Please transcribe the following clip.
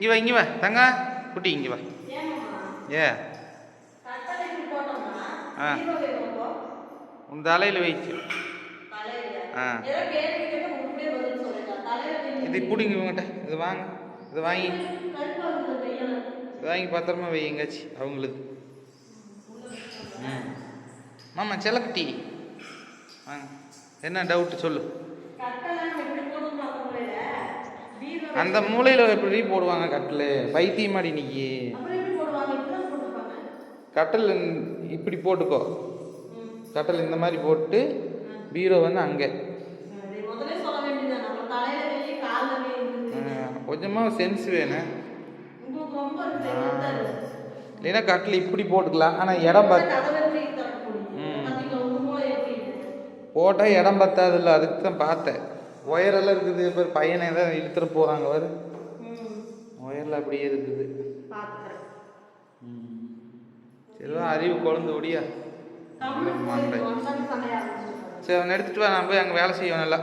இங்கே வா இங்கே வா தங்க. குட்டி இங்கே வா. ஏ. ஆ. உன் தலையில் வைச்சு ஆ. இது பிடிங்க இவங்ககிட்ட இது வாங்க. இது வாங்கி. இது வாங்கி பத்திரமா வை எங்காச்சு. அவங்களுக்கு ம். மாமா செல்லக்குட்டி. வாங்க. என்ன டவுட்டு சொல்லு. அந்த மூலையில் எப்படி போடுவாங்க கட்டில். பைத்தியமாடி இன்னைக்கு. கட்டில் இப்படி போட்டுக்கோ. கட்டில் இந்த மாதிரி போட்டு பீரோ வந்து அங்கே. கொஞ்சமாக சென்ஸ் வேணும். இல்லைன்னா கட்டில் இப்படி போட்டுக்கலாம். ஆனால் இடம் பத் போட்டால் இடம் பத்தாதுல்ல அதுக்கு தான் பார்த்தேன். ஒயரெல்லாம் இருக்குது இப்போ பையனை தான் இழுத்துட்டு போகிறாங்க வரு ஒயரில் அப்படியே இருக்குது. சரிதான் அறிவு குழந்து ஒடியா. மண்டை. சரி அவனை எடுத்துட்டு வா நான் போய் அங்கே வேலை செய்வேன் நல்லா.